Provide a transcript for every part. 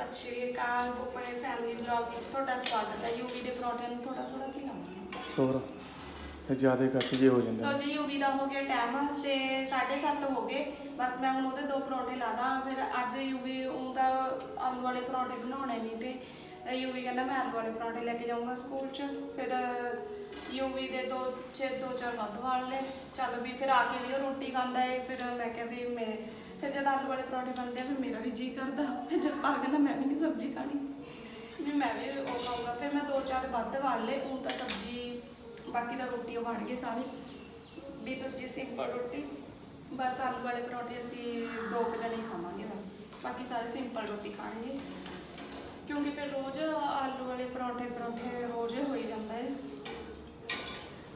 ਸਤਿ ਸ਼੍ਰੀ ਅਕਾਲ ਆਪਣੇ family vlog ਵਿੱਚ ਤੁਹਾਡਾ ਸਵਾਗਤ ਹੈ। ਯੂਵੀ ਦੇ ਪਰੌਂਠਿਆਂ ਨੂੰ ਥੋੜਾ ਥੋੜਾ ਖਿਲਾਵਾਂਗੇ ਹੋਰ? ਇਹ ਜ਼ਿਆਦਾ ਕੱਟ ਜੇ ਹੋ ਜਾਂਦੇ। ਲੋ ਜੀ ਯੂਵੀ ਦਾ ਹੋ ਗਿਆ ਟਾਈਮ ਤੇ 7:30 ਹੋ ਗਏ। ਬਸ ਮੈਂ ਹੁਣ ਉਹਦੇ ਦੋ ਪਰੌਂਠੇ ਲਾਦਾ ਫਿਰ ਅੱਜ ਯੂਵੀ ਉਹਦਾ ਆਲੂ ਵਾਲੇ ਪਰੌਂਠੇ ਬਣਾਉਣੇ ਨਹੀਂ ਤੇ ਯੂਵੀ ਕਹਿੰਦਾ ਮੈਂ ਆਲੂ ਵਾਲੇ ਪਰੌਂਠੇ ਲੈ ਕੇ ਜਾਊਂਗਾ ਸਕੂਲ 'ਚ। ਫਿਰ ਯੂਵੀ ਦੇ ਦੋ ਛੇ ਦੋ ਚਾਰ ਵੱਧ ਵਾਲ ਲੈ ਚੱਲ ਵੀ ਫਿਰ ਆ ਕੇ ਵੀ ਉਹ ਰੋਟੀ ਖਾਂਦਾ ਏ। ਫਿਰ ਮੈਂ ਕਿਹਾ ਵੀ ਮੈਂ ਫਿਰ ਆਲੂ ਵਾਲੇ ਪਰੌਂਠੇ ਬਣਦੇ ਆ, ਫਿਰ ਮੇਰਾ ਵੀ ਜੀ ਕਰਦਾ। ਫਿਰ ਜਸਪਾਲ ਕਹਿੰਦਾ, ਮੈਂ ਵੀ ਨਹੀਂ ਸਬਜ਼ੀ ਖਾਣੀ। ਵੀ ਮੈਂ ਵੀ ਉਹ ਖਾਊਂਗਾ। ਫਿਰ ਮੈਂ ਦੋ ਚਾਰ ਵੱਧ ਵਾਲ ਲਏ, ਉਹ ਤਾਂ ਸਬਜ਼ੀ, ਬਾਕੀ ਤਾਂ ਰੋਟੀ ਉਹ ਬਣ ਗਏ ਸਾਰੇ। ਵੀ ਦੂਜੀ ਸਿੰਪਲ ਰੋਟੀ, ਬਸ ਆਲੂ ਵਾਲੇ ਪਰੌਂਠੇ ਅਸੀਂ ਦੋ ਕੁ ਜਣੇ ਖਾਵਾਂਗੇ ਬਸ। ਬਾਕੀ ਸਾਰੇ ਸਿੰਪਲ ਰੋਟੀ ਖਾਣਗੇ। ਕਿਉਂਕਿ ਫਿਰ ਰੋਜ਼ ਆਲੂ ਵਾਲੇ ਪਰੌਂਠੇ ਪਰੌਂਠੇ ਰੋਜ਼ ਹੋ ਹੀ ਜਾਂਦਾ ਹੈ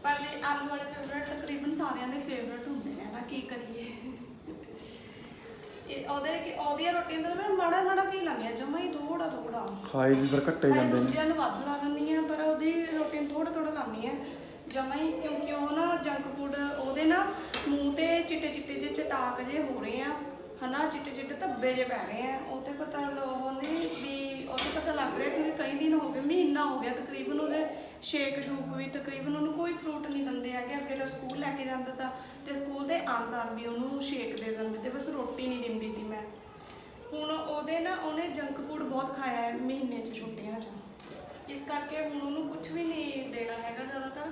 ਪਰ ਆਲੂ ਵਾਲੇ ਫੇਵਰਟ ਤਕਰੀਬਨ ਸਾਰਿਆਂ ਦੇ ਫੇਵਰਟ ਹੁੰਦੇ ਨੇ ਨਾ? ਕੀ ਕਰੀਏ? ਇਹ ਉਹਦੇ ਕਿ ਉਹਦੀਆਂ ਰੋਟੀਆਂ ਦਾ ਮੈਂ ਮਾੜਾ ਮਾੜਾ ਕੀ ਲਾਂਗੀ ਜਮਾ ਹੀ ਥੋੜਾ ਥੋੜਾ ਖਾਈ ਵੀ ਪਰ ਘੱਟੇ ਹਾਏ ਜਾਂਦੇ ਨੇ। ਦੂਜਿਆਂ ਨੂੰ ਵੱਧ ਲਾ ਦਿੰਦੀ ਆ ਪਰ ਉਹਦੀ ਰੋਟੀ ਥੋੜਾ ਥੋੜਾ ਲਾਉਂਦੀ ਆ ਜਮਾ ਹੀ ਕਿਉਂਕਿ ਉਹ ਨਾ ਜੰਕ ਫੂਡ ਉਹਦੇ ਨਾ ਮੂੰਹ ਤੇ ਚਿੱਟੇ ਚਿੱਟੇ ਜਿਹੇ ਚਟਾਕ ਜੇ ਹੋ ਰਹੇ ਆ ਹਨਾ ਚਿੱਟੇ ਚਿੱਟੇ ਧੱਬੇ ਜੇ ਪੈ ਰਹੇ ਆ। ਉਹ ਤੇ ਪਤਾ ਉਹਨੇ ਵੀ ਉਹ ਤੇ ਪਤਾ ਲੱਗ ਰਿਹਾ ਕਿ ਕਈ ਦਿਨ ਹੋ ਗਏ ਮਹੀਨਾ ਹੋ ਗਿਆ ਤਕਰੀਬਨ ਉਹਦੇ ਸ਼ੇਕ ਸ਼ੂਕ ਵੀ ਤਕਰੀਬਨ ਉਹਨੂੰ ਕੋਈ ਫਰੂਟ ਨਹੀਂ ਦਿੰਦੇ ਹੈਗੇ ਅੱਗੇ ਤਾਂ ਸਕੂਲ ਲੈ ਕੇ ਜਾਂਦਾ ਤਾਂ ਤੇ ਸਕੂਲ ਆਨਸਰ ਵੀ ਉਹਨੂੰ ਸ਼ੇਕ ਦੇ ਦਿੰਦੇ ਤੇ ਬਸ ਰੋਟੀ ਨਹੀਂ ਦਿੰਦੀ ਤੀ ਮੈਂ। ਹੁਣ ਉਹਦੇ ਨਾ ਉਹਨੇ ਜੰਕ ਫੂਡ ਬਹੁਤ ਖਾਇਆ ਹੈ ਮਹੀਨੇ 'ਚ ਛੁੱਟੀਆਂ 'ਚ। ਇਸ ਕਰਕੇ ਹੁਣ ਉਹਨੂੰ ਕੁਝ ਵੀ ਨਹੀਂ ਦੇਣਾ ਹੈਗਾ ਜ਼ਿਆਦਾਤਰ।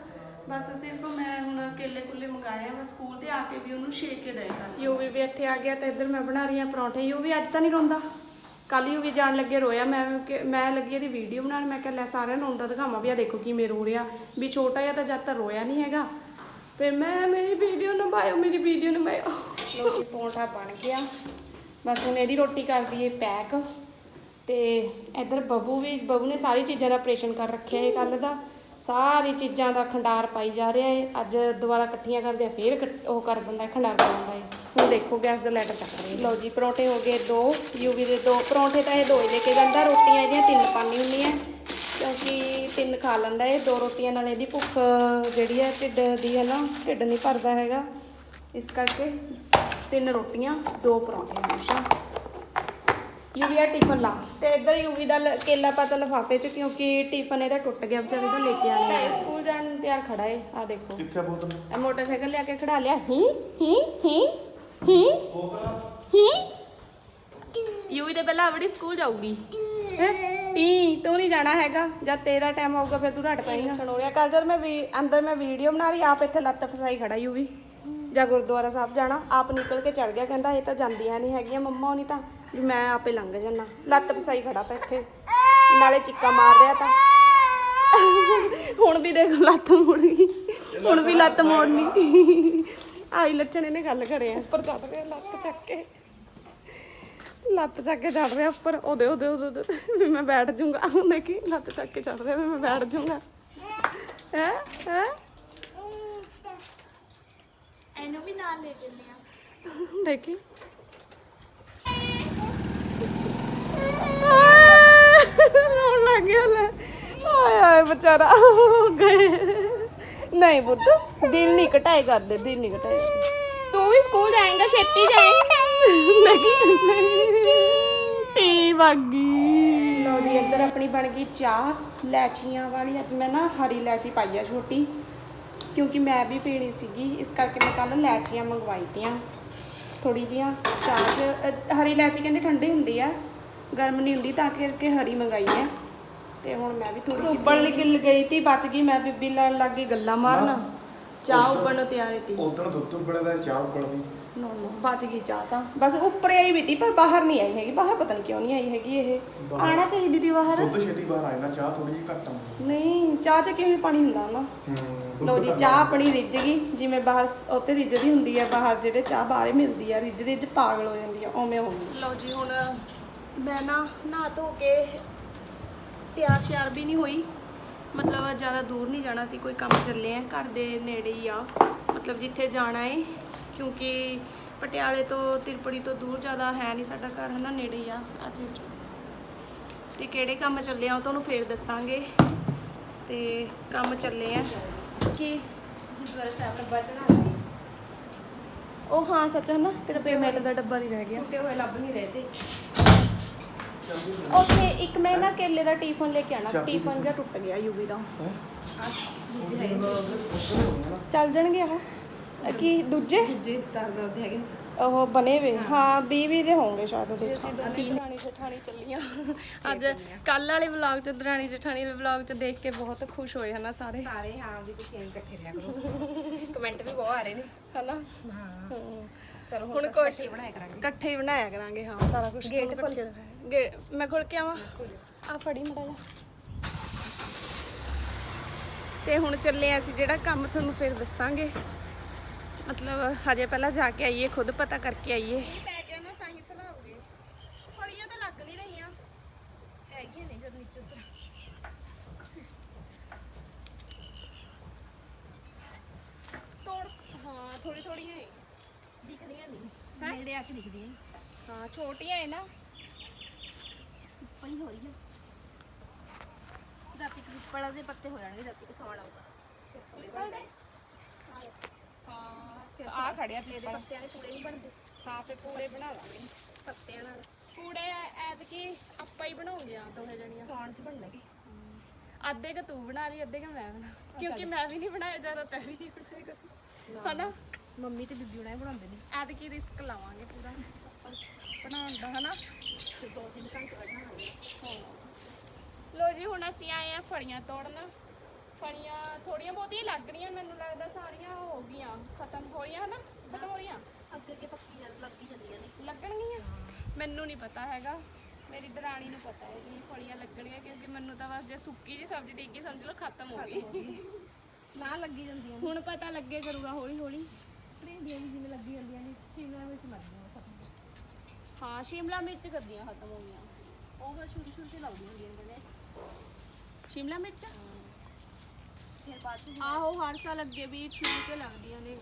ਬਸ ਸਿਰਫ ਮੈਂ ਹੁਣ ਕੇਲੇ ਕੁੱਲੇ ਮੰਗਾਏ ਆ ਬਸ ਸਕੂਲ ਤੇ ਆ ਕੇ ਵੀ ਉਹਨੂੰ ਸ਼ੇਕ ਕੇ ਦੇਗਾ ਯੂ ਵੀ ਇੱਥੇ ਆ ਗਿਆ ਤਾਂ ਇੱਧਰ ਮੈਂ ਬਣਾ ਰਹੀ ਹਾਂ ਪਰੌਂਠੇ ਯੂ ਵੀ ਅੱਜ ਤਾਂ ਨਹੀਂ ਰੋਂਦਾ। ਕੱਲ ਯੂ ਜਾਣ ਲੱਗੇ ਰੋਇਆ, ਮੈਂ ਮੈਂ ਲੱਗੀ ਇਹਦੀ ਵੀਡੀਓ ਬਣਾਉਣ, ਮੈਂ ਕਿਹਾ ਲੈ ਸਾਰਿਆਂ ਨੂੰ ਰੋਂਦਾ ਦਿਖਾਵਾਂ ਵੀ ਆ ਦੇਖੋ ਕਿਵੇਂ ਰੋ ਰਿਹਾ ਵੀ ਛੋਟਾ ਜਿਹਾ ਤਾਂ ਜਦ ਤੱਕ ਰੋਇਆ ਨਹੀਂ ਹੈਗਾ ਫਿਰ ਮੈਂ ਮੇਰੀ ਵੀਡੀਓ ਨੂੰ ਪਾਇਓ ਮੇਰੀ ਵੀਡੀਓ ਨੂੰ ਪਾਇਓ ਲੋ ਜੀ ਪਰੌਂਠਾ ਬਣ ਗਿਆ। ਬਸ ਹੁਣ ਇਹਦੀ ਰੋਟੀ ਕਰ ਦਈਏ ਪੈਕ ਤੇ ਇੱਧਰ ਬਬੂ ਵੀ ਬਬੂ ਨੇ ਸਾਰੀ ਚੀਜ਼ਾਂ ਦਾ ਆਪਰੇਸ਼ਨ ਕਰ ਰੱਖਿਆ ਹੈ ਕੱਲ ਦਾ। ਸਾਰੀ ਚੀਜ਼ਾਂ ਦਾ ਖੰਡਾਰ ਪਾਈ ਜਾ ਰਿਹਾ ਹੈ ਅੱਜ ਦੁਬਾਰਾ ਇਕੱਠੀਆਂ ਕਰਦੇ ਆ ਫੇਰ ਉਹ ਕਰ ਦਿੰਦਾ ਹੈ ਖੰਡਾਰ ਪਾ ਦਿੰਦਾ ਹੈ ਹੁਣ ਦੇਖੋ ਗੈਸ ਦਾ ਲੈਟਰ ਚੱਕ ਰਹੇ ਲਓ ਜੀ ਪਰੌਂਠੇ ਹੋ ਗਏ ਦੋ ਯੂਵੀ ਦੇ ਦੋ। ਪਰੌਂਠੇ ਤਾਂ ਇਹ ਦੋ ਹੀ ਲੈ ਕੇ ਜਾਂਦਾ ਰੋਟੀਆਂ ਇਹਦੀਆਂ ਤਿੰਨ ਪਾਣੀ ਹੁੰਦੀਆਂ ਕਿਉਂਕਿ ਤਿੰਨ ਖਾ ਲੈਂਦਾ ਇਹ ਦੋ ਰੋਟੀਆਂ ਨਾਲ ਇਹਦੀ ਭੁੱਖ ਜਿਹੜੀ ਹੈ ਢਿੱਡ ਦੀ ਹੈ ਨਾ ਢਿੱਡ ਨਹੀਂ ਭਰਦਾ ਹੈਗਾ। ਇਸ ਕਰਕੇ ਤਿੰਨ ਰੋਟੀਆਂ ਦੋ ਪਰੌਂਠੇ ਹਮੇਸ਼ਾ। ਯੂਵੀ ਦਾ ਟਿਫਨ ਲਾ। ਤੇ ਇੱਧਰ ਯੂਵੀ ਦਾ ਕੇਲਾ ਪਾਤਾ ਲਫਾਫੇ 'ਚ ਕਿਉਂਕਿ ਟਿਫਨ ਇਹਦਾ ਟੁੱਟ ਗਿਆ ਵਿਚਾਰੇ ਦਾ ਲੈ ਕੇ ਆਣਾ ਹੈ ਸਕੂਲ ਜਾਣ ਨੂੰ ਤਿਆਰ ਖੜਾ ਏ ਆ ਦੇਖੋ। ਕਿੱਥੇ ਬੋਤਲ? ਇਹ ਮੋਟਰਸਾਈਕਲ ਲਿਆ ਕੇ ਖੜਾ ਲਿਆ। ਹੀ ਹੀ ਹੀ ਹੀ ਹੀ। ਯੂਵੀ ਦੇ ਪਹਿਲਾਂ ਆਪਣੀ ਸਕੂਲ ਜਾਊਗੀ। ਹੈਂ? ਟੀ ਤੂੰ ਨਹੀਂ ਜਾਣਾ ਹੈਗਾ, ਜਦ ਤੇਰਾ ਟਾਈਮ ਆਊਗਾ ਫਿਰ ਤੂੰ ਰੱਟ ਪੈਂਗਾ ਛਣੋੜਿਆ ਕੱਲ ਜਦ ਮੈਂ ਵੀ ਅੰਦਰ ਮੈਂ ਵੀਡੀਓ ਬਣਾ ਰਹੀ, ਆਪ ਇੱਥੇ ਲੱਤ ਫਸਾਈ ਖੜਾ ਯੂਵੀ ਜਾਂ ਗੁਰਦੁਆਰਾ ਸਾਹਿਬ ਜਾਣਾ, ਆਪ ਨਿਕਲ ਕੇ ਚੱਲ ਗਿਆ, ਕਹਿੰਦਾ ਇਹ ਤਾਂ ਜਾਂਦੀਆਂ ਨਹੀਂ ਹੈਗੀਆਂ ਮੰਮਾ ਹੋਣੀ ਤਾਂ। ਵੀ ਮੈਂ ਆਪੇ ਲੰਘ ਜਾਣਾ ਲੱਤ ਫਸਾਈ ਖੜਾ ਤਾਂ ਇੱਥੇ। ਨਾਲੇ ਚਿੱਕਾ ਮਾਰ ਰਿਹਾ ਤਾਂ। ਹੁਣ ਵੀ ਦੇਖ ਲੱਤ ਮੁੜ ਗਈ। ਹੁਣ ਵੀ ਲੱਤ ਮੋੜਨੀ। ਆਈ ਲੱਛਣ ਇਹਨੇ ਗੱਲ ਆ। ਉੱਪਰ ਚੜ ਰਿਹਾ, ਲੱਤ ਚੱਕ ਕੇ। ਲੱਤ ਚੱਕ ਕੇ ਚੜ ਰਿਹਾ ਉੱਪਰ। ਉਹਦੇ ਉਹਦੇ ਉਹਦੇ ਉਹਦੇ। ਵੀ ਮੈਂ ਬੈਠ ਜਾਊਂਗਾ। ਦੇਖੀ ਲੱਤ ਚੱਕ ਕੇ ਚੜ ਰਿਹਾ ਵੀ ਮੈਂ ਬੈਠ ਜਾਊਂਗਾ। ਹੈ? ਹੈ? ਇਹਨੂੰ ਵੀ ਨਾਲ ਲੈ ਜੰਨੇ ਆ। ਦੇਖੀ। ਰੋਣ ਲੱਗ ਗਿਆ ਲੈ। ਆਏ ਆਏ ਵਿਚਾਰਾ ਹੋ ਗਏ। ਨਹੀਂ ਪੁੱਤ ਦਿਲ ਨਹੀਂ ਘਟਾਏ ਕਰਦੇ ਦਿਲ ਨਹੀਂ ਘਟਾਏ ਤੂੰ ਵੀ ਸਕੂਲ ਜਾਏਂਗਾ ਛੇਤੀ ਜਾਏਂਗਾ। ਨਹੀਂ ਟੀ ਵਾਗੀ ਲੋ ਜੀ ਇੱਧਰ ਆਪਣੀ ਬਣ ਗਈ ਚਾਹ ਲੈਚੀਆਂ ਵਾਲੀ। ਅੱਜ ਮੈਂ ਨਾ ਹਰੀ ਲੈਚੀ ਪਾਈ ਆ ਛੋਟੀ ਕਿਉਂਕਿ ਮੈਂ ਵੀ ਪੀਣੀ ਸੀਗੀ। ਇਸ ਕਰਕੇ ਮੈਂ ਕੱਲ ਲੈਚੀਆਂ ਮੰਗਵਾਈ ਤੀਆਂ ਥੋੜੀ ਜੀਆਂ ਚਾਹ 'ਚ ਅ, ਹਰੀ ਇਲਾਇਚੀ ਕਹਿੰਦੇ ਠੰਡੀ ਹੁੰਦੀ ਆ। ਗਰਮ ਨਹੀਂ ਹੁੰਦੀ ਤਾਂ ਕਰਕੇ ਹਰੀ ਮੰਗਾਈ ਹੈ ਤੇ ਹੁਣ ਮੈਂ ਵੀ ਥੋੜੀ ਜਿਹੀ ਉਬਲ ਗਿੱਲ ਗਈ ਤੀ ਬਚ ਗਈ। ਮੈਂ ਬੀਬੀ ਲੜ ਲੱਗ ਗਈ ਗੱਲਾਂ ਮਾਰਨ। ਚਾਹ ਉਬਲਣ ਨੂੰ ਤਿਆਰ ਤੀ। ਉਦੋਂ ਦੁੱਧ ਉਬਲੇ ਦਾ ਚਾਹ ਉਬਲਦੀ ਨੋ ਨੋ ਬਚ ਗਈ ਚਾਹ ਤਾਂ। ਬਸ ਉੱਪਰ ਆਈ ਵੀ ਤੀ ਪਰ ਬਾਹਰ ਨਹੀਂ ਆਈ ਹੈਗੀ ਬਾਹਰ ਪਤਾ ਨਹੀਂ ਕਿਉਂ ਨਹੀਂ ਆਈ ਹੈਗੀ ਇਹ। ਬਾਹਰ- ਆਣਾ ਚਾਹੀਦੀ ਤੀ ਬਾਹਰ। ਦੁੱਧ ਛੇਤੀ ਬਾਹਰ ਆ ਜਾਂਦਾ ਚਾਹ ਥੋੜੀ ਜਿਹੀ ਘੱਟ ਆਉਂਦੀ। ਨਹੀਂ ਚਾਹ 'ਚ ਕਿਵੇਂ ਪਾਣੀ ਹੁੰਦਾ ਨਾ ਹੂੰ ਲੋ ਜੀ ਚਾਹ ਆਪਣੀ ਰਿੱਝ ਗਈ ਜਿਵੇਂ ਬਾਹਰ ਸ- ਉੱਥੇ ਰਿੱਝਦੀ ਹੁੰਦੀ ਹੈ ਬਾਹਰ ਜਿਹੜੇ ਚਾਹ ਬਾਹਰੇ ਮਿਲਦੀ ਆ ਰਿੱਝ ਰਿੱਝ ਪਾਗਲ ਹੋ ਜਾਂਦੀ ਆ ਉਵੇਂ ਹੋ ਗਈ। ਲੋ ਜੀ ਹੁਣ ਮੈਂ ਨਾ ਨਹਾ ਧੋ ਕੇ ਤਿਆਰ ਸ਼ਿਆਰ ਵੀ ਨਹੀਂ ਹੋਈ। ਮਤਲਬ ਜ਼ਿਆਦਾ ਦੂਰ ਨਹੀਂ ਜਾਣਾ ਸੀ ਕੋਈ ਕੰਮ ਚੱਲੇ ਆ ਘਰ ਦੇ ਨੇੜੇ ਹੀ ਆ। ਮਤਲਬ ਜਿੱਥੇ ਜਾਣਾ ਏ ਕਿਉਂਕਿ ਪਟਿਆਲੇ ਤੋਂ ਤਿਰਪੜੀ ਤੋਂ ਦੂਰ ਜ਼ਿਆਦਾ ਹੈ ਨਹੀਂ ਸਾਡਾ ਘਰ ਹਨਾ ਨੇੜੇ ਹੀ ਆ ਅੱਜ ਤੇ ਕਿਹੜੇ ਕੰਮ ਚੱਲੇ ਆ ਉਹ ਤੁਹਾਨੂੰ ਫੇਰ ਦੱਸਾਂਗੇ। ਤੇ ਕੰਮ ਚੱਲੇ ਆ। ਕੀ ਗੁਰਦੁਆਰਾ ਸਾਹਿਬ ਦਾ ਬਚਣਾ ਉਹ ਹਾਂ ਸੱਚ ਹੈ ਨਾ ਤੇਰਾ ਪੇਮੈਂਟ ਦਾ ਡੱਬਾ ਨਹੀਂ ਰਹਿ ਗਿਆ। ਟੁੱਟੇ ਹੋਏ ਲੱਭ ਨਹੀਂ ਰਹੇ ਤੇ। ਉੱਥੇ ਇੱਕ ਮੈਂ ਨਾ ਕੇਲੇ ਦਾ ਟੀਫਨ ਲੈ ਕੇ ਆਣਾ ਟੀਫਨ ਜਿਹਾ ਟੁੱਟ ਗਿਆ ਯੂਵੀ ਦਾ। ਹੈਂ? ਚੱਲ ਜਾਣਗੇ ਆਹ ਅਹ ਕੀ ਦੂਜੇ? ਦੂਜੇ ਤਾਰ ਦੇ ਹੈਗੇ ਉਹ ਬਣੇ ਵੇ। ਹਾਂ। 20 20 ਦੇ ਹੋਣਗੇ ਸ਼ਾਇਦ ਉਹਦੇ ਅਸੀਂ ਦੋਨੇ ਦਰਾਣੀ ਜਠਾਣੀ ਚੱਲੀਆਂ। ਅੱਜ ਕੱਲ ਵਾਲੇ ਵਲੌਗ ਚ ਦਰਾਣੀ ਜਠਾਣੀ ਦੇ ਵਲੌਗ ਚ ਦੇਖ ਕੇ ਬਹੁਤ ਖੁਸ਼ ਹੋਏ ਹਨਾ ਸਾਰੇ? ਸਾਰੇ ਹਾਂ ਵੀ ਤੁਸੀਂ ਐਂ ਇਕੱਠੇ ਰਿਹਾ ਕਰੋ। ਕਮੈਂਟ ਵੀ ਬਹੁਤ ਆ ਰਹੇ ਨੇ। ਹਨਾ? ਹਾਂ। ਚਲੋ ਹੁਣ ਕੁਛ- ਕੁਝ ਬਣਾਇਆ ਕਰਾਂਗੇ। ਇਕੱਠੇ ਹੀ ਬਣਾਇਆ ਕਰਾਂਗੇ ਹਾਂ ਸਾਰਾ ਕੁਝ ਗੇਟ ਖੋਲ ਗੇ ਮੈਂ ਖੋਲ ਕੇ ਆਵਾਂ? ਆ ਫੜੀ ਮੜਾ ਜਾ ਤੇ ਹੁਣ ਚੱਲੇ ਆ ਅਸੀਂ ਜਿਹੜਾ ਕੰਮ ਤੁਹਾਨੂੰ ਫਿਰ ਦੱਸਾਂਗੇ। ਮਤਲਬ ਹਜੇ ਪਹਿਲਾਂ ਜਾ ਕੇ ਆਈਏ ਖੁਦ ਪਤਾ ਕਰਕੇ ਆਈਏ ਪੈ ਗਿਆ ਨਾ ਤਾਂ ਹੀ ਸਲਾਉਗੇ ਫੜੀਆਂ ਤਾਂ ਲੱਗ ਨਹੀਂ ਰਹੀਆਂ ਹੈਗੀਆਂ ਨੇ ਜਦ ਨੀਚੇ ਉੱਤਰ ਤੋੜ ਹਾਂ ਥੋੜੀ ਥੋੜੀਆਂ ਹੈ ਦਿਖਦੀਆਂ ਨਹੀਂ ਨੇੜੇ ਆ ਕੇ ਦਿਖਦੀਆਂ ਹਾਂ ਛੋਟੀਆਂ ਹੈ ਨਾ ਪਈ ਹੋ ਰਹੀ ਆ ਜਾਤੀ ਪਿੱਪਲ ਦੇ ਪੱਤੇ ਹੋ ਜਾਣਗੇ ਜਾਤੀ ਕਿ ਸੌਣ ਆਊਗਾ ਹਾਂ ਆ ਖੜਿਆ ਇਹਦੇ ਪੀਪਲ ਪੱਤਿਆਂ ਦੇ ਪੂੜੇ ਨਹੀਂ ਬਣਦੇ। ਹਾਂ ਫੇ ਪੂੜੇ ਬਣਾ ਲਾਂਗੇ। ਪੱਤਿਆਂ ਨਾਲ। ਪੂੜੇ ਐਤਕੀ ਆਪਾਂ ਹੀ ਬਣਾਉਂਗੇ ਆ ਦੋਹੇ ਜਣੀਆਂ। ਸੌਣ ਚ ਬਣਨਗੇ ਅੱਧੇ ਕ ਤੂੰ ਬਣਾ ਲਈ ਅੱਧੇ ਕ ਮੈਂ ਬਣਾ ਕਿਉਂਕਿ ਮੈਂ ਵੀ ਨਹੀਂ ਬਣਾਇਆ ਜ਼ਿਆਦਾ ਤੈ ਵੀ ਨਹੀਂ ਬਣਾਏਗਾ ਹਨਾ? ਮੰਮੀ ਤੇ ਬੀਬੀ ਉਹਨਾਂ ਬਣਾਉਂਦੇ ਨੇ। ਐਤਕੀ ਰਿਸਕ ਲਾਵਾਂਗੇ ਪੂਰਾ। ਬਣਾਉਣ ਦਾ ਹਨਾ? ਤੇ ਦੋ ਤਿੰਨ ਘੰਟੇ ਲੋ ਜੀ ਹੁਣ ਅਸੀਂ ਆਏ ਆ ਫੜੀਆਂ ਤੋੜਨ। ਫੜੀਆਂ ਥੋੜੀਆਂ ਬਹੁਤੀਆਂ ਲੱਗ ਰਹੀਆਂ ਮੈਨੂੰ ਲੱਗਦਾ ਸਾਰੀਆਂ ਹੋ ਗਈਆਂ ਖਤਮ ਹੋ ਰਹੀਆਂ ਹਨਾ? ਖਤਮ ਹੋ ਰਹੀਆਂ? ਅੱਗੇ ਅੱਗੇ ਪੱਕੀ ਲੱਗੀ ਜਾਂਦੀਆਂ ਨੇ। ਲੱਗਣਗੀਆਂ? ਮੈਨੂੰ ਨਹੀਂ ਪਤਾ ਹੈਗਾ। ਮੇਰੀ ਦਰਾਣੀ ਨੂੰ ਪਤਾ ਹੈ ਕਿ ਫੜੀਆਂ ਲੱਗਣਗੀਆਂ ਕਿਉਂਕਿ ਮੈਨੂੰ ਤਾਂ ਬਸ ਜੇ ਸੁੱਕੀ ਜੀ ਸਬਜ਼ੀ ਦੇਖ ਕੇ ਸਮਝ ਲਓ ਖਤਮ ਹੋ ਗਈ। ਨਾ ਲੱਗੀ ਜਾਂਦੀਆਂ ਹੁਣ ਪਤਾ ਲੱਗੇ ਕਰੂਗਾ ਹੌਲੀ ਹੌਲੀ। ਭਿੰਡੀਆਂ ਵੀ ਜਿਵੇਂ ਲੱਗੀ ਜਾਂਦੀਆਂ ਨੇ ਸ਼ਿਮਲਾ ਵਿੱਚ ਮਰਦੀਆਂ ਸਭ ਹਾਂ ਸ਼ਿਮਲਾ ਮਿਰਚ ਕੱਦੀਆਂ ਖਤਮ ਹੋ ਗਈਆਂ। ਉਹ ਬਸ ਸ਼ੁਰੂ ਚ ਲੱਗਦੀਆਂ ਹੁੰਦੀਆਂ ਨੇ। ਸ਼ਿਮਲਾ ਮਿਰਚ? ਫਿਰ ਬਾਅਦ ਚ ਆਹੋ ਹਰ ਸਾਲ ਅੱਗੇ ਵੀ ਸ਼ੁਰੂ ਚ ਲੱਗਦੀਆਂ ਨੇ।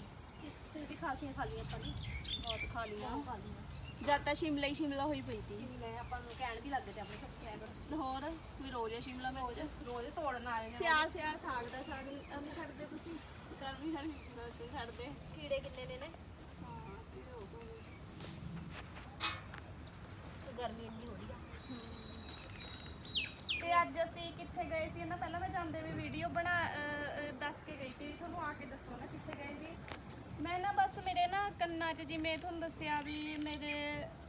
ਫਿਰ ਵੀ ਖਾਸੀਆਂ ਖਾ ਲਈਆਂ ਆਪਾਂ ਨੇ। ਬਹੁਤ ਖਾ ਲੀਆਂ ਖਾ ਲਈਆਂ। ਜਦ ਤਾਂ ਸ਼ਿਮਲਾ ਹੀ ਸ਼ਿਮਲਾ ਹੋਈ ਪਈ ਤੀ ਮੈਂ ਆਪਾਂ ਨੂੰ ਕਹਿਣ ਵੀ ਲੱਗੇ ਤੇ ਆਪਣੇ ਸਬਸਕ੍ਰਾਈਬਰ ਹੋਰ ਵੀ ਰੋਜ਼ ਹੀ ਸ਼ਿਮਲਾ ਰੋਜ਼ ਮਿਰਚ? ਰੋਜ਼ ਤੋੜਨ ਆ ਜਾਂਦੇ ਸਿਆਲ ਸਿਆਲ ਸਾਗ ਦਾ ਸਾਗ। ਨਹੀਂ ਛੱਡਦੇ ਤੁਸੀਂ। ਗਰਮੀ ਹਰੀ ਰੋਜ਼ ਨਹੀਂ ਛੱਡਦੇ ਕੀੜੇ ਕਿੰਨੇ ਨੇ ਨੇ ਹਾਂ ਕੀ ਹੋ ਗਿਆ ਤੇ ਗਰਮੀ ਇੰਨੀ ਹੋ ਰਹੀ ਆ। ਤੇ ਅੱਜ ਅਸੀਂ ਕਿੱਥੇ ਗਏ ਸੀ? ਨਾ ਪਹਿਲਾਂ ਮੈਂ ਜਾਂਦੇ ਵੀ ਵੀਡੀਓ ਬਣਾ ਅਹ, ਦੱਸ ਕੇ ਗਈ ਸੀ ਤੁਹਾਨੂੰ ਆ ਕੇ ਦੱਸੋ ਨਾ ਕਿੱਥੇ ਗਏ ਸੀ। ਮੈਂ ਨਾ ਬਸ ਮੇਰੇ ਨਾ ਕੰਨਾਂ 'ਚ ਜਿਵੇਂ ਤੁਹਾਨੂੰ ਦੱਸਿਆ ਵੀ ਮੇਰੇ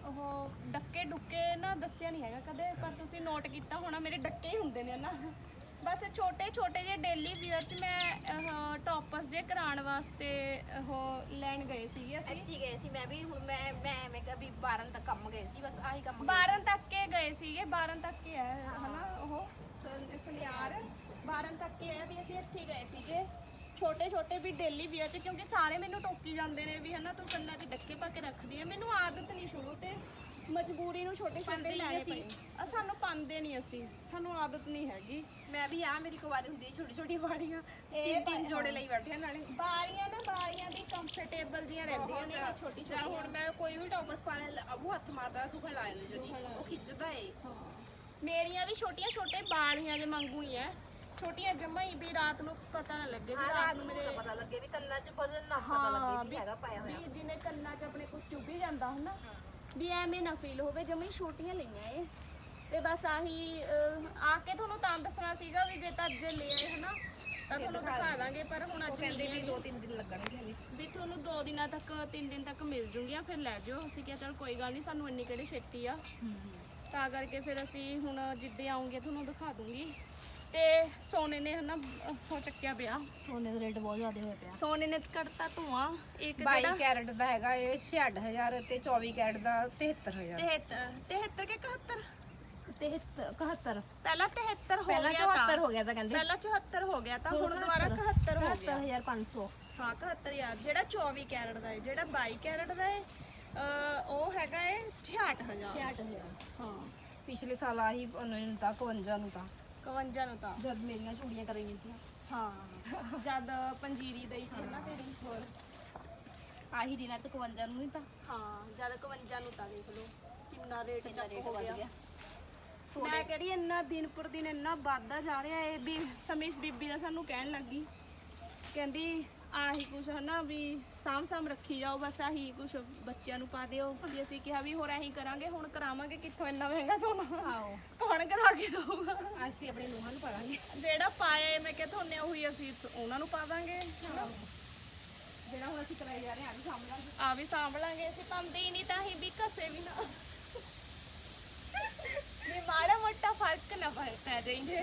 ਉਹ ਡੱਕੇ ਡੁੱਕੇ ਨਾ ਦੱਸਿਆ ਨਹੀਂ ਹੈਗਾ ਕਦੇ ਪਰ ਤੁਸੀਂ ਨੋਟ ਕੀਤਾ ਹੋਣਾ ਮੇਰੇ ਡੱਕੇ ਹੀ ਹੁੰਦੇ ਨੇ ਨਾ। ਬਸ ਛੋਟੇ ਛੋਟੇ ਜਿਹੇ ਡੇਲੀ ਵੀਅਰ 'ਚ ਮੈਂ ਟੌਪਸ ਜੇ ਕਰਾਉਣ ਵਾਸਤੇ ਉਹ ਲੈਣ ਗਏ ਸੀਗੇ ਅਸੀਂ। ਇੱਥੇ ਗਏ ਸੀ ਮੈਂ ਵੀ ਹੁਣ ਮੈਂ ਮੈਂ ਐਵੇਂ ਕਿ ਵੀ 12 ਤੱਕ ਕੰਮ ਗਏ ਸੀ ਬਸ ਆਹੀ ਕੰਮ 12 ਤੱਕ ਹੀ ਗਏ ਸੀਗੇ 12 ਤੱਕ ਹੀ ਹੈ ਹਨਾ ਉਹ ਸ- ਸੁਨਿਆਰ 12 ਤੱਕ ਹੀ ਹੈ ਵੀ ਅਸੀਂ ਇੱਥੇ ਗਏ ਸੀਗੇ। ਛੋਟੇ ਛੋਟੇ ਵੀ ਡੇਲੀ ਵੀਅਰ ਚ ਕਿਉਂਕਿ ਸਾਰੇ ਮੈਨੂੰ ਟੋਕੀ ਜਾਂਦੇ ਨੇ ਵੀ ਹਨਾ ਤੂੰ ਕੰਨਾਂ 'ਚ ਡੱਕੇ ਪਾ ਕੇ ਰੱਖਦੀ ਹੈ ਮੈਨੂੰ ਆਦਤ ਨਹੀਂ ਸ਼ੁਰੂ ਤੇ ਮਜਬੂਰੀ ਨੂੰ ਛੋਟੇ ਛੋਟੇ ਲੈਣੇ। ਪਏ ਆ ਸਾਨੂੰ ਪਾਉਂਦੇ ਨਹੀਂ ਅਸੀਂ। ਸਾਨੂੰ ਆਦਤ ਨਹੀਂ ਹੈਗੀ। ਮੈਂ ਵੀ ਆ ਮੇਰੀ ਕੁਵਾਰੀ ਹੁੰਦੀ ਛੋਟੀ ਛੋਟੀ ਇਹ ਤਿੰਨ ਤਿੰਨ ਤਾਂ- ਜੋੜੇ ਲਈ ਬੈਠੇ ਨਾਲੇ। ਬਾਰੀਆਂ ਨਾ ਬਾਰੀਆਂ ਵੀ ਕੰਫਰਟੇਬਲ ਜੀਆਂ ਰਹਿੰਦੀਆਂ ਨੇ ਛੋਟੀ ਚਲ ਹੁਣ ਮੈਂ ਕੋਈ ਵੀ ਟੌਪਸ ਪਾ ਲੈ ਅਬੂ ਹੱਥ ਮਾਰਦਾ ਦੁਖਣ ਲਾ ਜਾਂਦੇ। ਜਦੀ ਉਹ ਖਿੱਚਦਾ ਏ। ਮੇਰੀਆਂ ਵੀ ਛੋਟੀਆਂ ਛੋਟੇ ਬਾਲੀਆਂ ਜੇ ਮੰਗੂ ਹੀ ਐ। ਛੋਟੀਆਂ ਜਮਾਂ ਹੀ ਵੀ ਰਾਤ ਨੂੰ ਪਤਾ ਨਾ ਲੱਗੇ ਵੀ ਹਾਂ ਰਾਤ ਨੂੰ ਮੇਰੇ ਪਤਾ ਲੱਗੇ ਵੀ ਕੰਨਾਂ 'ਚ ਵਜਨ ਨਾ ਪਤਾ ਹਾਂ ਲੱਗੇ ਵੀ ਵੀ ਹੈਗਾ ਪਾਇਆ ਹੋਇਆ। ਵੀ ਜਿਹਨੇ ਕੰਨਾਂ 'ਚ ਆਪਣੇ ਕੁਝ ਚੁੱਭੀ ਜਾਂਦਾ ਹੁੰਦਾ ਵੀ ਐਵੇਂ ਨਾ ਫੀਲ ਹੋਵੇ ਜਮਾਂ ਹੀ ਛੋਟੀਆਂ ਲਈਆਂ ਏ ਤੇ ਬਸ ਆਹੀ ਅਹ, ਆ ਕੇ ਤੁਹਾਨੂੰ ਤਾਂ ਦੱਸਣਾ ਸੀਗਾ ਵੀ ਜੇ ਤਾਂ ਅੱਜ ਲੈ ਆਏ ਹਨਾ ਤਾਂ ਤੁਹਾਨੂੰ ਦਿਖਾ ਦਾਂਗੇ ਪਰ ਹੁਣ ਉਹ ਅੱਜ ਕਹਿੰਦੇ ਵੀ ਨਹੀਂ ਦੋ ਤਿੰਨ ਦਿਨ ਲੱਗਣਗੇ ਹਲੇ। ਵੀ ਤੁਹਾਨੂੰ ਦੋ ਦਿਨਾਂ ਤੱਕ ਤਿੰਨ ਦਿਨ ਤੱਕ ਮਿਲ ਜੂਗੀਆਂ ਫਿਰ ਲੈ ਜਾਓ। ਅਸੀਂ ਕਿਹਾ ਚਲ ਕੋਈ ਗੱਲ ਨਹੀਂ ਸਾਨੂੰ ਇੰਨੀ ਕਿਹੜੀ ਛੇਤੀ ਆ। ਤਾਂ ਕਰਕੇ ਫਿਰ ਅਸੀਂ ਹੁਣ ਜਿੱਦੇ ਆਉਂਗੇ ਤੁਹਾਨੂੰ ਦਿਖਾ ਦੂੰਗੀ। ਤੇ ਸੋਨੇ ਨੇ ਹਨਾ ਉਹ ਚੱਕਿਆ ਪਿਆ। ਸੋਨੇ ਦਾ ਰੇਟ ਬਹੁਤ ਜ਼ਿਆਦਾ ਹੋਇਆ ਪਿਆ ਸੋਨੇ ਨੇ ਕੱਢਤਾ ਧੂਆਂ ਇੱਕ 22 ਜਿਹੜਾ ਕੈਰਟ ਦਾ ਹੈਗਾ ਇਹ 66000 ਤੇ 24 ਕੈਰਟ ਦਾ 73000 73 73 ਕਿ 71 73 ਪਹਿਲਾਂ 73 ਹੋ ਗਿਆ ਤਾਂ। 74 ਹੋ ਗਿਆ ਤਾਂ ਕਹਿੰਦੇ। ਪਹਿਲਾਂ 74 ਹੋ ਗਿਆ ਤਾਂ ਹੁਣ ਦੁਬਾਰਾ 71 ਹੋ ਗਿਆ। 71500 ਹਾਂ 71 ਯਾਰ ਜਿਹੜਾ 24 ਕੈਰਟ ਦਾ ਹੈ ਜਿਹੜਾ 22 ਕੈਰਟ ਦਾ ਹੈ ਉਹ ਹੈਗਾ ਹੈ 66000 66000 ਹਾਂ। ਪਿਛਲੇ ਸਾਲ ਆਹੀ ਉਹਨਾਂ ਨੂੰ ਤਾਂ 52 ਨੂੰ ਤਾਂ। 51 ਨੂੰ ਤਾਂ। ਜਦ ਮੇਰੀਆਂ ਚੂੜੀਆਂ ਕਰਾਈਆਂ ਸੀ ਹਾਂ। ਜਦ ਪੰਜੀਰੀ ਦਈ ਸੀ ਨਾ ਤੇਰੀ। ਹੋਰ। ਆਹੀ ਦਿਨਾਂ ਚ 51 ਨੂੰ ਨਹੀਂ ਤਾਂ। ਹਾਂ ਜਦ 51 ਨੂੰ ਤਾਂ ਦੇਖ ਲਓ ਕਿੰਨਾ ਰੇਟ ਚੱਕ ਹੋ ਵੱਧ ਗਿਆ। ਮੈਂ ਕਹਿ ਰਹੀ ਹਾਂ, ਇੰਨਾ ਦਿਨ ਪਰ ਦਿਨ ਇੰਨਾ ਵੱਧਦਾ ਜਾ ਰਿਹਾ ਹੈ ਵੀ ਸਮੀਸ਼ ਬੀਬੀ ਦਾ ਸਾਨੂੰ ਕਹਿਣ ਲੱਗੀ। ਕਹਿੰਦੀ ਆਹੀ ਕੁਛ ਹਨਾ ਵੀ ਸਾਂਭ ਸਾਂਭ ਰੱਖੀ ਜਾਓ ਬਸ ਆਹੀ ਕੁਛ ਬੱਚਿਆਂ ਨੂੰ ਪਾ ਦਿਓ। ਵੀ ਅਸੀਂ ਕਿਹਾ ਵੀ ਹੋਰ ਐਂ ਕਰਾਂਗੇ ਹੁਣ ਕਰਾਵਾਂਗੇ ਕਿੱਥੋਂ ਇੰਨਾ ਮਹਿੰਗਾ ਸੋਨਾ। ਆਓ ਕੌਣ ਕਰਾ ਕੇ ਦਊਗਾ। ਅਸੀਂ ਆਪਣੀ ਨੂੰਹਾਂ ਨੂੰ ਪਾਵਾਂਗੇ। ਜਿਹੜਾ ਪਾਇਆ ਮੈਂ ਕਿਹਾ ਤੁਹਾਨੂੰ ਉਹੀ ਅਸੀਂ ਉਹਨਾਂ ਨੂੰ ਪਾ ਦਾਂਗੇ। ਹਨਾ ਜਿਹੜਾ ਹੁਣ ਅਸੀਂ ਕਰਾਈ ਜਾ ਰਹੇ ਹਾਂ ਆ ਵੀ ਸਾਹਮਣੇ ਆ ਵੀ ਸਾਂਭ ਲਾਂਗੇ ਅਸੀਂ ਪਾਉਂਦੇ ਹੀ ਨਹੀਂ ਤਾਂ ਹੀ ਵੀ ਘਸੇ ਵੀ ਨਾ। ਵੀ ਮਾੜਾ ਮੋਟਾ ਫ਼ਰਕ ਨਾ ਪੈ ਪੈ ਜਾਈਂਗੇ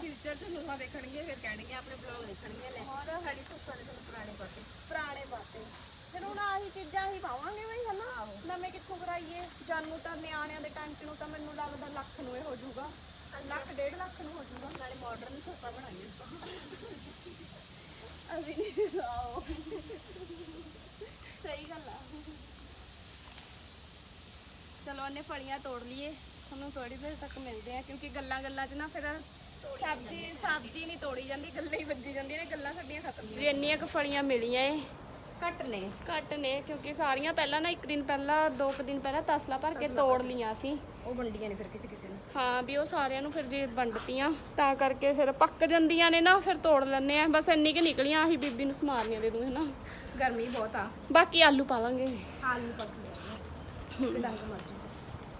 ਫਿਊਚਰ 'ਚ ਨੂੰਹਾਂ ਦੇਖਣਗੇ ਫਿਰ ਕਹਿਣਗੇ ਆਪਣੇ ਬਲੌਗ ਦੇਖਣਗੇ ਲੈ ਸਾਡੀ ਸੱਸਾਂ ਸਾਨੂੰ ਪੁਰਾਣੇ ਪਾਤੇ ਪੁਰਾਣੇ ਬਾਤੇ ਫਿਰ ਹੁਣ ਆਹੀ ਚੀਜ਼ਾਂ ਹੀ ਪਾਵਾਂਗੇ ਬਈ ਹਨਾ? ਨਵੇਂ ਕਿੱਥੋਂ ਕਰਾਈਏ? ਜਾਨੂੰ ਤਾਂ ਨਿਆਣਿਆਂ ਦੇ ਟਾਈਮ ਨੂੰ ਤਾਂ ਮੈਨੂੰ ਲੱਗਦਾ ਲੱਖ ਨੂੰ ਇਹ ਹੋ ਜਾਊਗਾ। ਲੱਖ ਡੇਢ ਲੱਖ ਨੂੰ ਹੋ ਜਾਊਗਾ। ਨਾਲੇ ਮਾਡਰਨ ਸੱਸਾਂ ਬਣਾਈਏ ਅਸੀਂ ਨਹੀਂ ਆਓ ਸਹੀ ਗੱਲ ਆ। ਚਲੋ ਉਹਨੇ ਫਲੀਆਂ ਤੋੜ ਲਈਏ। ਤੁਹਾਨੂੰ ਥੋੜੀ ਦੇਰ ਤੱਕ ਮਿਲਦੇ ਆ ਕਿਉਂਕਿ ਗੱਲਾਂ ਗੱਲਾਂ 'ਚ ਨਾ ਫਿਰ ਸਬਜ਼ੀ ਸਬਜ਼ੀ ਨਹੀਂ ਤੋੜੀ ਜਾਂਦੀ ਗੱਲਾਂ ਹੀ ਵੱਜੀ ਜਾਂਦੀਆਂ ਨੇ ਗੱਲਾਂ ਸਾਡੀਆਂ ਖਤਮ ਜੀ ਇੰਨੀਆਂ ਕੁ ਫਲੀਆਂ ਮਿਲੀਆਂ ਏ ਘੱਟ ਨੇ। ਘੱਟ ਨੇ ਕਿਉਂਕਿ ਸਾਰੀਆਂ ਪਹਿਲਾਂ ਨਾ ਇੱਕ ਦਿਨ ਪਹਿਲਾਂ ਦੋ ਕੁ ਦਿਨ ਪਹਿਲਾਂ ਤਸਲਾ ਭਰ ਕੇ ਤੋੜ ਲੀਆਂ ਸੀ। ਉਹ ਵੰਡੀਆਂ ਨੇ ਫਿਰ ਕਿਸੇ ਕਿਸੇ ਨੂੰ। ਹਾਂ ਵੀ ਉਹ ਸਾਰਿਆਂ ਨੂੰ ਫਿਰ ਜੇ ਵੰਡਤੀਆਂ ਤਾਂ ਕਰਕੇ ਫਿਰ ਪੱਕ ਜਾਂਦੀਆਂ ਨੇ ਨਾ ਫਿਰ ਤੋੜ ਲੈਂਦੇ ਆ। ਬਸ ਇੰਨੀ ਕਿ ਨਿਕਲੀਆਂ ਆਹੀ ਬੀਬੀ ਨੂੰ ਸਮਾਰੀਆਂ ਦੇ ਦੂੰ ਹੈ ਨਾ ਗਰਮੀ ਬਹੁਤ ਆ। ਬਾਕੀ ਆਲੂ ਪਾ ਲਾਂਗੇ। ਆਲੂ ਪੱਕ ਲਿਆ ਡੰਗ ਮਰ ਜੂਗਾ।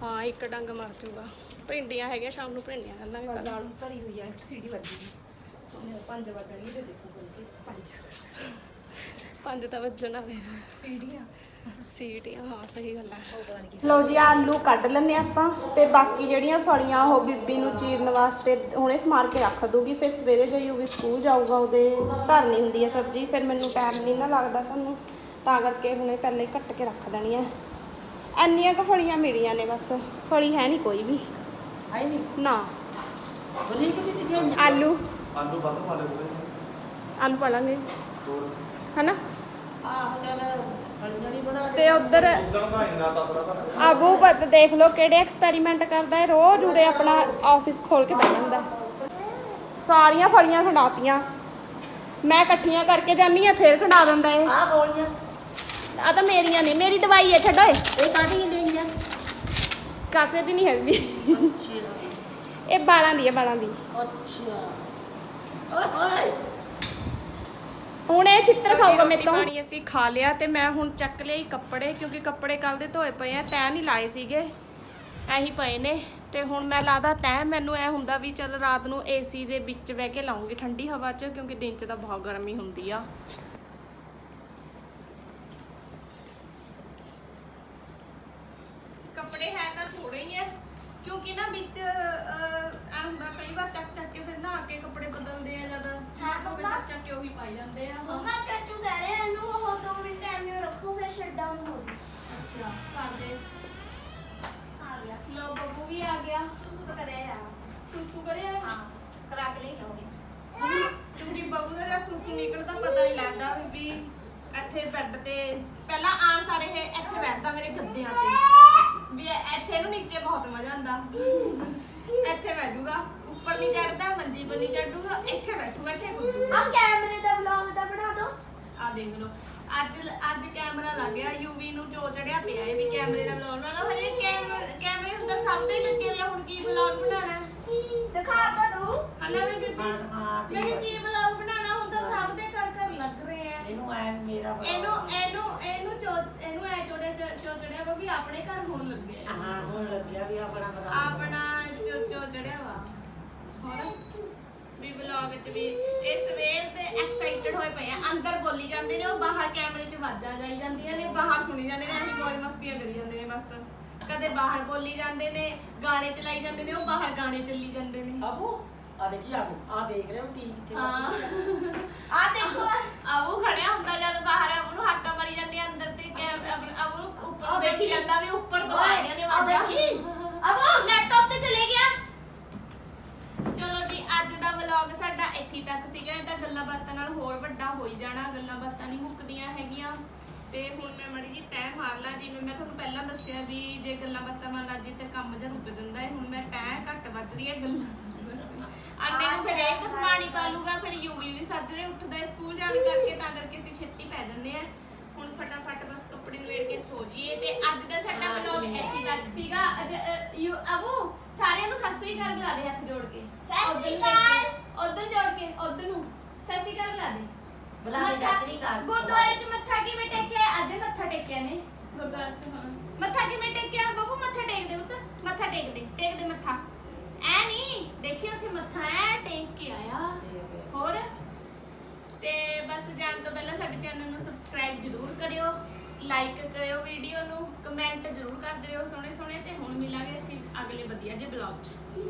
ਹਾਂ ਇੱਕ ਡੰਗ ਮਰ ਜਾਊਗਾ ਭਿੰਡੀਆਂ ਹੈਗੀਆਂ ਸ਼ਾਮ ਨੂੰ ਭਿੰਡੀਆਂ ਕਰ ਲਾਂਗੇ। ਦਾਲ ਧਰੀ ਹੋਈ ਆ ਇੱਕ ਸੀਟੀ ਵੱਜੀ ਪੰਜ ਵਜਣਗੇ ਤੇ ਦੇਖੋ ਬੋਲ ਪੰਜ। ਪੰਜ ਤਾਂ ਵੱਜਣ ਵਾਲੇ ਸੀੜੀਆਂ। ਸੀਟੀਆਂ ਹਾਂ ਸਹੀ ਗੱਲ ਹੈ ਉਹ ਪਤਾ ਨਹੀਂ ਕੀ ਲਓ ਜੀ ਆਲੂ ਕੱਢ ਲੈਣੇ ਆਪਾਂ ਤੇ ਬਾਕੀ ਜਿਹੜੀਆਂ ਫਲੀਆਂ ਉਹ ਬੀਬੀ ਨੂੰ ਚੀਰਨ ਵਾਸਤੇ ਹੁਣੇ ਸਮਾਰ ਕੇ ਰੱਖ ਦੂਗੀ। ਫਿਰ ਸਵੇਰੇ ਜਦੋਂ ਵੀ ਸਕੂਲ ਜਾਊਗਾ ਉਹਦੇ ਧਰਨੀ ਹੁੰਦੀ ਹੈ ਸਬਜ਼ੀ ਫਿਰ ਮੈਨੂੰ ਟਾਈਮ ਨਹੀਂ ਨਾ ਲੱਗਦਾ ਸਾਨੂੰ। ਤਾਂ ਕਰਕੇ ਹੁਣੇ ਪਹਿਲੇ ਹੀ ਕੱਟ ਕੇ ਰੱਖ ਦੇਣੀ ਹੈ। ਇੰਨੀਆਂ ਕੁ ਫਲੀਆਂ ਮਿਲੀਆਂ ਨੇ ਬਸ ਫਲੀ ਹੈ ਨਹੀਂ ਕੋਈ ਵੀ। ਆਈ ਨਹੀਂ? ਨਾ। ਬਣੀ ਕਿ ਕਿਸੇ ਦੀ ਆਲੂ। ਆਲੂ ਵੱਧ ਪਾ ਲੈਂਦੇ ਆਲੂ ਪਾ ਲਾਂਗੇ। ਹੋਰ। ਹਨਾ? ਆਹ ਚੱਲ ਤੇ ਉਧਰ ਉਦੋਂ ਦਾ ਇੰਨਾ ਤਪਰਾ ਤਾਂ ਆਬੂ ਬਤ ਦੇਖ ਲਓ ਕਿਹੜੇ ਐਕਸਪੈਰੀਮੈਂਟ ਕਰਦਾ ਹੈ। ਰੋਜ਼ ਉਰੇ ਆਪਣਾ ਆਫਿਸ ਖੋਲ ਕੇ ਬਹਿ ਜਾਂਦਾ। ਸਾਰੀਆਂ ਫਲੀਆਂ ਖੰਡਾਤੀਆਂ। ਮੈਂ ਇਕੱਠੀਆਂ ਕਰਕੇ ਜਾਨੀ ਆ ਫੇਰ ਖੰਡਾ ਦਿੰਦਾ ਇਹ। ਆਹ ਗੋਲੀਆਂ ਆ ਤਾਂ ਮੇਰੀਆਂ ਨੇ। ਮੇਰੀ ਦਵਾਈ ਹੈ ਛੱਡੋ ਇਹ ਇਹ ਕਾਦੀ ਲਈਆਂ? ਕਾਸੇ ਦੀ ਨਹੀਂ ਹੈਗੀ। ਅੱਛਾ। ਇਹ ਬਾਲਾਂ ਦੀ ਹੈ ਬਾਲਾਂ ਦੀ। ਅੱਛਾ। ਓਏ ਓਏ। ਹੁਣ ਇਹ ਛਿੱਤਰ ਖਾਊਗਾ ਮੇਰੇ ਤੋਂ। ਪਾਣੀ ਅਸੀਂ ਖਾ ਲਿਆ ਤੇ ਮੈਂ ਹੁਣ ਚੱਕ ਲਈ ਕੱਪੜੇ ਕਿਉਂਕਿ ਕੱਪੜੇ ਕੱਲ ਦੇ ਧੋਏ ਪਏ ਆ ਤੈਅ ਨਹੀਂ ਲਾਏ ਸੀਗੇ। ਐਹੀ ਪਏ ਨੇ ਤੇ ਹੁਣ ਮੈਂ ਲਾਦਾ ਤੈਅ ਮੈਨੂੰ ਐ ਹੁੰਦਾ ਵੀ ਚੱਲ ਰਾਤ ਨੂੰ ਏਸੀ ਦੇ ਵਿੱਚ ਬਹਿ ਕੇ ਲਾਉਂਗੀ ਠੰਡੀ ਹਵਾ 'ਚ ਕਿਉਂਕਿ ਦਿਨ 'ਚ ਤਾਂ ਬਹੁਤ ਗਰਮੀ ਹੁੰਦੀ ਆ ਕੱਪੜੇ ਹੈ ਤਾਂ ਥੋੜੇ ਹੀ ਆ ਕਿਉਂਕਿ ਨਾ ਵਿੱਚ ਆ ਹੁੰਦਾ ਕਈ ਵਾਰ ਚੱਕ ਚੱਕ ਕੇ ਫਿਰ ਨਹਾ ਕੇ ਕੱਪੜੇ ਬਦਲਦੇ ਆ ਜਦ ਹਾਂ, ਤਾਂ ਮੰਮਾ। ਚੱਕ ਚੱਕ ਕੇ ਉਹੀ ਪਾਈ ਜਾਂਦੇ ਆ ਮੰਮਾ ਚਾਚੂ ਕਹਿ ਰਹੇ ਇਹਨੂੰ ਉਹ 2 ਮਿੰਟ ਐਵੇਂ ਰੱਖੋ ਫਿਰ ਸ਼ਟ ਡਾਊਨ ਹੋ ਜੂ ਅੱਛਾ ਆ ਗਿਆ ਲੋ ਬੱਬੂ ਵੀ ਆ ਗਿਆ ਸੁਸੂ ਤਾਂ ਕਰਿਆ ਆ ਸੁਸੂ ਕਰਿਆ ਹਾਂ ਕਰਾ ਕੇ ਲਈ ਲਾਉਂਗੇ ਕਿਉਂਕਿ ਬੱਬੂ ਦਾ ਜਦ ਸੁਸੂ ਨਿਕਲਦਾ ਪਤਾ ਨਹੀਂ ਲੱਗਦਾ ਵੀ ਵੀ ਇੱਥੇ ਬੈੱਡ ਤੇ ਪਹਿਲਾਂ ਆਣ ਸਾਰੇ ਇਹ ਇੱਥੇ ਬੈਠਦਾ ਮੇਰੇ ਗੱਦਿਆਂ ਤੇ ਵੀ ਇਹ- ਇੱਥੇ ਇਹਨੂੰ ਨੀਚੇ ਬਹੁਤ ਮਜ਼ਾ ਆਉਂਦਾ ਇੱਥੇ ਬੈਠੂਗਾ ਉੱਪਰ ਨਹੀਂ ਚੜਦਾ ਮੰਜੀ ਪਰ ਨਹੀਂ ਚੜੂਗਾ ਇੱਥੇ ਬੈਠੂਗਾ ਇੱਥੇ ਕੁੱਦੂਗਾ ਆ ਕੈਮਰੇ ਦਾ ਵਲੌਗ ਦਾ ਬਣਾ ਦੋ ਆ ਦੇਖ ਲਓ। ਅੱਜ ਅੱਜ ਕੈਮਰਾ ਲੱਗ ਗਿਆ ਯੂਵੀ ਨੂੰ ਚੋ ਚੜਿਆ ਪਿਆ ਇਹ ਵੀ ਕੈਮਰੇ ਦਾ ਵਲੌਗ ਬਣਾਉਣਾ ਹਜੇ ਕੈਮਰੇ ਕੈਮਰੇ ਨੂੰ ਤਾਂ ਸਭ ਤੇ ਲੱਗੇ ਹੋਏ ਆ, ਹੁਣ ਕੀ ਵਲੌਗ ਬਣਾਉਣਾ ਹੈ? ਦਿਖਾ ਤਾ ਦੋ ਹਨਾ ਵੀ ਬੀਬੀ ਮੈਂ। ਕੀ ਵਲੌਗ ਬਣਾਉਣਾ ਹੁੰਦਾ ਸਭ ਦੇ ਘਰ ਘਰ ਲੱਗ ਰਹੇ ਆ ਇਹਨੂੰ ਐ ਮੇਰਾ ਬਣਾ। ਇਹਨੂੰ ਇਹਨੂੰ ਇਹਨੂੰ ਚੋ ਇਹਨੂੰ ਐ ਚੋੜਿਆ ਚੋ ਚੜਿਆ ਵਾ ਵੀ ਆਪਣੇ ਘਰ ਹੋਣ ਲੱਗੇ ਆ। ਹਾਂ ਹੁਣ ਲੱਗਿਆ ਵੀ ਆਪਣਾ ਬਣਾ ਆਪਣਾ ਚੋ ਚੋ ਚੜਿਆ ਵਾ ਹੋਰ ਵੀ ਵਲੌਗ ਚ ਵੀ ਇਹ ਸਵੇਰ ਦੇ ਐਕਸਾਈਟਡ ਹੋਏ ਪਏ ਆ ਅੰਦਰ ਬੋਲੀ ਜਾਂਦੇ ਨੇ ਉਹ ਬਾਹਰ ਕੈਮਰੇ 'ਚ ਆਵਾਜ਼ਾਂ ਜਾਈ ਜਾਂਦੀਆਂ ਨੇ ਬਾਹਰ ਸੁਣੀ ਜਾਂਦੇ ਨੇ ਅਸੀਂ ਮौज ਮਸਤੀਆਂ ਕਰੀ ਜਾਂਦੇ ਨੇ ਬਸ। ਕਦੇ ਬਾਹਰ ਬੋਲੀ ਜਾਂਦੇ ਨੇ ਗਾਣੇ ਚਲਾਈ ਜਾਂਦੇ ਨੇ ਉਹ ਬਾਹਰ ਗਾਣੇ ਚੱਲੀ ਜਾਂਦੇ ਨੇ। ਆਬੂ ਆ ਦੇਖੀ ਆ ਆ ਦੇਖ ਰਹੇ ਹੋ ਟੀਮ ਕਿੱਥੇ ਹਾਂ। ਆ। ਦੇਖੋ ਆਬੂ ਖੜਿਆ ਹੁੰਦਾ ਜਦ ਬਾਹਰ ਆਬੂ ਨੂੰ ਹਾਕਾਂ ਮਾਰੀ ਜਾਂਦੇ ਅੰਦਰ ਤੇ ਕੈਮ ਆਬੂ ਨੂੰ ਉੱਪਰ ਦੇਖੀ ਜਾਂਦਾ ਵੀ ਉੱਪਰ ਤੋਂ ਆ ਰਹੀਆਂ ਨੇ ਆ ਦੇਖੀ। ਅਬੋ ਲੈਪਟਾਪ ਤੇ ਚਲੇ ਗਿਆ। ਚਲੋ ਜੀ ਅੱਜ ਦਾ ਵਲੌਗ ਸਾਡਾ ਇੱਥੇ ਤੱਕ ਗੱਲਾਂ ਬਾਤਾਂ ਨਾਲ ਹੋਰ ਵੱਡਾ ਹੋਈ ਜਾਣਾ ਗੱਲਾਂ ਬਾਤਾਂ ਨਹੀਂ ਮੁੱਕਦੀਆਂ ਹੈਗੀਆਂ। ਤੇ ਹੁਣ ਮੈਂ ਮੜੀ ਜੀ ਤੈਅ ਮਾਰ ਲਾਂ ਜਿਵੇਂ ਮੈਂ ਤੁਹਾਨੂੰ ਪਹਿਲਾਂ ਦੱਸਿਆ ਵੀ ਜੇ ਗੱਲਾਂ ਬਾਤਾਂ ਮਾਰ ਲਾਂ ਜੀ ਤੇ ਕੰਮ ਜਿਹਾ ਰੁਕ ਜਾਂਦਾ ਹੈ ਹੁਣ ਮੈਂ ਤੈਅ ਘੱਟ ਵੱਜ ਰਹੀ ਹੈ ਗੱਲਾਂ ਅੰਨੇ ਨੂੰ ਫਿਰ ਇਹ ਕਸਮਾਣੀ ਪਾ ਲੂਗਾ ਫਿਰ ਯੂਵੀ ਵੀ ਸੱਜਰੇ ਉੱਠਦਾ ਹੈ ਸਕੂਲ ਜਾਣ ਕਰਕੇ ਤਾਂ ਕਰਕੇ ਅਸੀਂ ਛੇਤੀ ਪੈ ਜਾਂਦੇ ਆ ਹੁਣ ਫਟਾਫਟ ਬਸ ਕੱਪੜੇ ਨਵੇੜ ਕੇ ਸੋ ਜਾਈਏ ਤੇ ਅੱਜ ਦਾ ਸਾਡਾ ਵਲੌਗ ਇੱਥੇ ਤੱਕ ਸੀਗਾ। ਅਬੂ ਸਾਰਿਆਂ ਨੂੰ ਸਤਿ ਸ੍ਰੀ ਅਕਾਲ ਬੁਲਾ ਦੇ ਹੱਥ ਜੋੜ ਕੇ। ਸਤਿ ਸ੍ਰੀ ਅਕਾਲ। ਉਧਰ ਜੋੜ ਕੇ ਉਧਰ ਨੂੰ ਸਤਿ ਸ੍ਰੀ ਅਕਾਲ ਬੁਲਾ ਦੇ ਬੁਲਾ ਮੱਥਾ- ਸਤਿ ਸ੍ਰੀ ਅਕਾਲ। ਗੁਰਦੁਆਰੇ 'ਚ ਮੱਥਾ ਕਿਵੇਂ ਟੇਕਿਆ? ਅੱਜ ਮੱਥਾ ਟੇਕਿਆ ਨੇ। ਗੁਰਦੁਆਰੇ ਚ ਹਾਂ। ਮੱਥਾ ਕਿਵੇਂ ਟੇਕਿਆ? ਬਾਬੂ ਮੱਥਾ ਟੇਕ ਦੇ ਉੱਤ ਮੱਥਾ ਟੇਕ ਦੇ ਟੇਕ ਦੇ ਮੱਥਾ। ਐ ਨਹੀਂ ਦੇਖੀ ਉੱਥੇ ਮੱਥਾ ਐ ਟੇਕ ਕੇ ਆਇਆ। ਹੋਰ? ਤੇ ਬਸ ਜਾਣ ਤੋਂ ਪਹਿਲਾਂ ਸਾਡੇ ਚੈਨਲ ਨੂੰ ਸਬਸਕ੍ਰਾਈਬ ਜਰੂਰ ਕਰਿਓ ਲਾਈਕ ਕਰਿਓ ਵੀਡੀਓ ਨੂੰ ਕਮੈਂਟ ਜਰੂਰ ਕਰ ਦਿਓ ਸੋਹਣੇ ਸੋਹਣੇ ਤੇ ਹੁਣ ਮਿਲਾਂਗੇ ਅਸੀਂ ਅਗਲੇ ਵਧੀਆ ਜਿਹੇ ਬਲੌਗ 'ਚ।